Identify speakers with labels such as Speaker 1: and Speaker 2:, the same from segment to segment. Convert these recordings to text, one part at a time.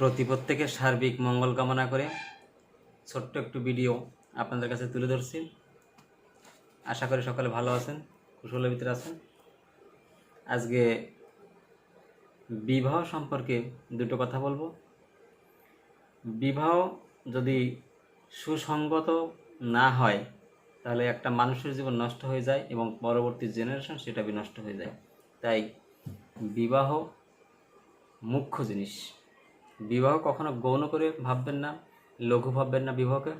Speaker 1: প্রতি প্রত্যেকের সার্বিক মঙ্গল কামনা করে ছোট্ট একটু ভিডিও আপনাদের কাছে তুলে ধরছি। আশা করি সকালে ভালো আছেন কুশলের ভিতরে আছেন। আজকে বিবাহ সম্পর্কে দুটো কথা বলব। বিবাহ যদি সুসঙ্গত না হয়, তাহলে একটা মানুষের জীবন নষ্ট হয়ে যায় এবং পরবর্তী জেনারেশন সেটা বিনষ্ট হয়ে যায়। তাই বিবাহ মুখ্য জিনিস। বিবাহ কখনো গৌণ করে ভাববেন না, লঘু ভাববেন না বিবাহকে।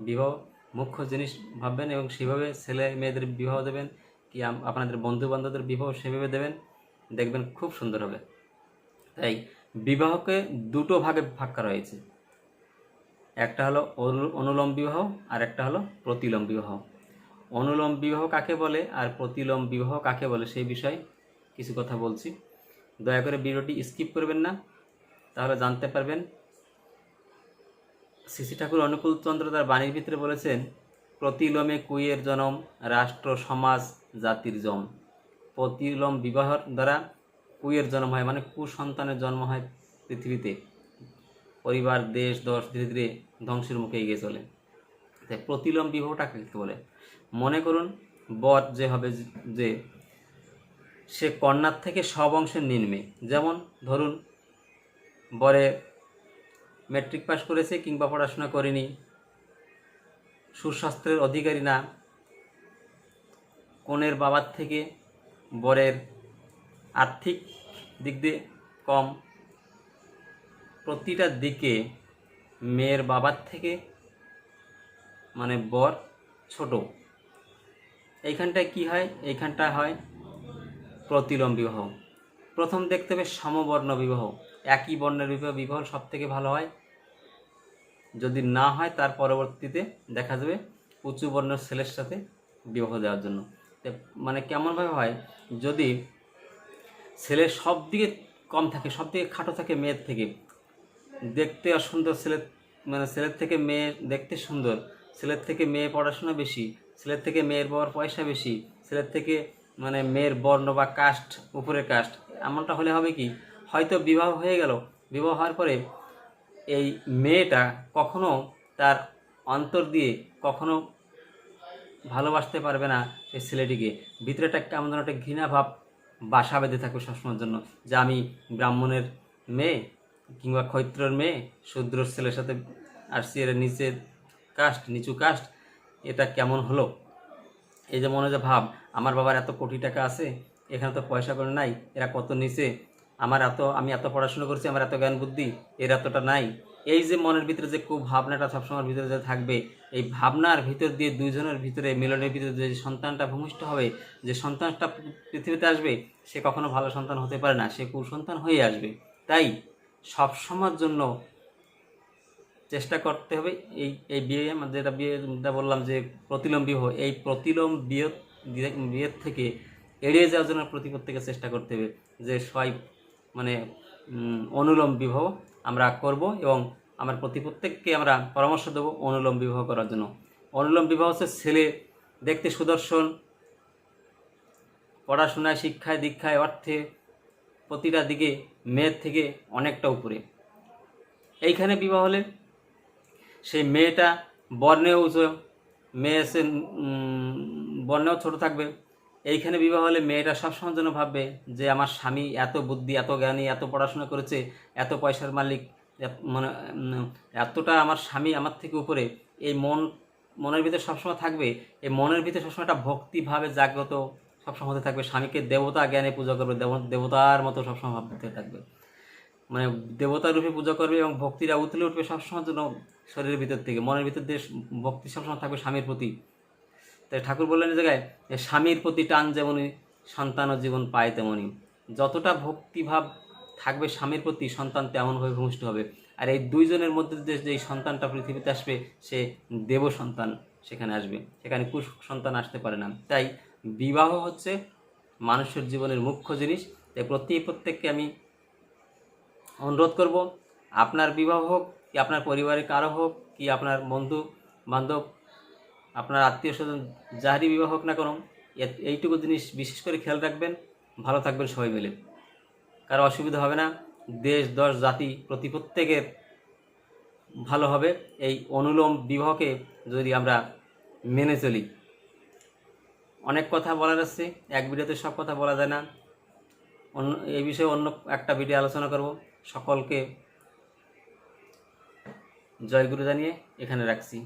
Speaker 1: বিবাহ মুখ্য জিনিস ভাববেন এবং সেভাবে ছেলে মেয়েদের বিবাহ দেবেন কি আপনাদের বন্ধু বান্ধবদের বিবাহ সেভাবে দেবেন, দেখবেন খুব সুন্দর হবে। তাই বিবাহকে দুটো ভাগে ভাগ করা হয়েছে। একটা হলো অনু- অনুলোম বিবাহ আর একটা হলো প্রতিলোম বিবাহ। অনুলোম বিবাহ কাকে বলে আর প্রতিলোম বিবাহ কাকে বলে সেই বিষয়ে কিছু কথা বলছি। দয়া করে ভিডিওটি স্কিপ করবেন না। তাহলে জানতে পারবেন। শ্রী ঠাকুর অনুকূল চন্দ্র তার বাণীর ভিতরে বলেছেন, প্রতিলোমে কুইয়ের জনম, রাষ্ট্র, সমাজ, জাতির জম। প্রতিলোম বিবাহর দ্বারা কুইয়ের জন্ম হয় মানে কুসন্তানের জন্ম হয় পৃথিবীতে। পরিবার, দেশ, দশ, ধীরে ধীরে ধ্বংসের মুখে এগিয়ে চলে। তাই প্রতিলোম বিবাহটা কাকে বলে? মনে করুন, বর যে হবে যে, সে কন্যার থেকে সব অংশের নিম্নে। যেমন ধরুন বরে ম্যাট্রিক পাস করেছে কিংবা পড়াশোনা করেনি, সুস্বাস্থ্যের অধিকারী না কনের বাবার থেকে বরের আর্থিক দিক দিয়ে কম। প্রতিটা দিকে মেয়ের বাবার থেকে মানে বর ছোট। এইখানটায় কি হয়? এইখানটা হয় প্রতিলম বিবাহ। প্রথম দেখতে হবে সমবর্ণ বিবাহ। একই বর্ণের বিবাহ বিবাহ সব থেকে ভালো হয়। যদি না হয়, তার পরবর্তীতে দেখা যাবে উঁচু বর্ণের ছেলের সাথে বিবাহ দেওয়ার জন্য। মানে কেমনভাবে হয়, যদি ছেলে সব দিকে কম থাকে সব দিকে খাটো থাকে মেয়ের থেকে, দেখতে অসুন্দর ছেলের মানে ছেলের থেকে মেয়ে দেখতে সুন্দর, ছেলের থেকে মেয়ে পড়াশোনা বেশি, ছেলের থেকে মেয়ের বাবার পয়সা বেশি, ছেলের থেকে মানে মেয়ের বর্ণ বা কাস্ট উপরের কাস্ট এমনটা হলে হবে কি হয়তো বিবাহ হয়ে গেল। বিবাহ হওয়ার পরে এই মেয়েটা কখনো তার অন্তর দিয়ে কখনো ভালোবাসতে পারবে না সেই ছেলেটিকে। ভিতরে একটা কেমন যেন একটা ঘৃণা ভাব বাসা বেঁধে থাকবে সবসময়ের জন্য যে আমি ব্রাহ্মণের মেয়ে কিংবা ক্ষৈত্রর মেয়ে, শূদ্র ছেলের সাথে আসছি, এর নিচের কাস্ট, নিচু কাস্ট, এটা কেমন হলো? এই যে মনে যে ভাব, আমার বাবার এত কোটি টাকা আছে, এখানে তো পয়সা করে নাই, এরা কত নিচে? আমার এত, আমি এত পড়াশোনা করছি, আমার এত জ্ঞান বুদ্ধি, এর এতটা নাই। এই যে মনের ভিতরে যে খুব ভাবনাটা সবসময়ের ভিতরে যে থাকবে, এই ভাবনার ভিতর দিয়ে দুইজনের ভিতরে, মিলনের ভিতরে যে সন্তানটা ভূমিষ্ঠ হবে, যে সন্তানটা পৃথিবীতে আসবে, সে কখনো ভালো সন্তান হতে পারে না, সে কুসন্তান হয়ে আসবে। তাই সবসময়ের জন্য চেষ্টা করতে হবে, এই এই বিয়ে, যেটা বিয়ে, যেটা বললাম যে প্রতিলোম বিবাহ এই প্রতিলোম বিয়ে, বিয়ের থেকে এড়িয়ে যাওয়ার জন্য প্রতি প্রত্যেকে চেষ্টা করতে হবে, যে সবাই মানে অনুলোম বিবাহ আমরা করব এবং আমার প্রতি প্রত্যেককে আমরা পরামর্শ দেবো অনুলোম বিবাহ করার জন্য। অনুলোম বিবাহ হচ্ছে ছেলে দেখতে সুদর্শন, পড়াশোনায়, শিক্ষায়, দীক্ষায়, অর্থে প্রতিটা দিকে মেয়ের থেকে অনেকটা উপরে। এইখানে বিবাহ হলে সেই মেয়েটা বর্ণেও মেয়ে বর্ণেও ছোট থাকবে এইখানে বিবাহ হলে মেয়েটা সবসময়ের জন্য ভাববে যে আমার স্বামী এত বুদ্ধি, এত জ্ঞানী, এত পড়াশোনা করেছে, এত পয়সার মালিক মানে এতটা আমার স্বামী আমার থেকে উপরে। এই মন, মনের ভিতরে সবসময় থাকবে। এই মনের ভিতরে সবসময় একটা ভক্তিভাবে জাগ্রত সবসময় হতে থাকবে। স্বামীকে দেবতা জ্ঞানে পূজা করবে, দেব- দেবতার মতো সবসময় ভাবতে থাকবে। মানে দেবতার রূপে পূজা করবে এবং ভক্তিরা উতলে উঠবে সবসময়ের জন্য শরীরের ভিতর থেকে। মনের ভিতর দিয়ে ভক্তি সবসময় থাকবে স্বামীর প্রতি। তাই ঠাকুর বললেন জায়গায় স্বামীর প্রতি টান যেমনই সন্তান জীবন পায় তেমনই। যতটা ভক্তিভাব থাকবে স্বামীর প্রতি, সন্তান তেমনভাবে ভূমিষ্ঠ হবে। আর এই দুইজনের মধ্যে যে এই সন্তানটা পৃথিবীতে আসবে, সে দেব সন্তান সেখানে আসবে। সেখানে কুশ সন্তান আসতে পারে না। তাই বিবাহ হচ্ছে মানুষের জীবনের মুখ্য জিনিস। তাই প্রতি প্রত্যেককে আমি অনুরোধ করব, আপনার বিবাহ হোক, কি আপনার পরিবারের কারও হোক, কি আপনার বন্ধু বান্ধব আপনার আত্মীয় স্বজন যারই বিবাহ হোক না কোনো এইটুকু জিনিস বিশেষ করে খেয়াল রাখবেন। ভালো থাকবেন সবাই মিলে। কারও অসুবিধা হবে না। দেশ, দশ, জাতি প্রতি প্রত্যেকের ভালো হবে। এই অনুলোম বিবাহকে যদি আমরা মেনে চলি। অনেক কথা বলার আছে, এক ভিডিওতে সব কথা বলা যায় না। অন্য এই বিষয়ে অন্য একটা ভিডিও আলোচনা করব। সকলকে জয়গুরু জানিয়ে এখানে রাখছি।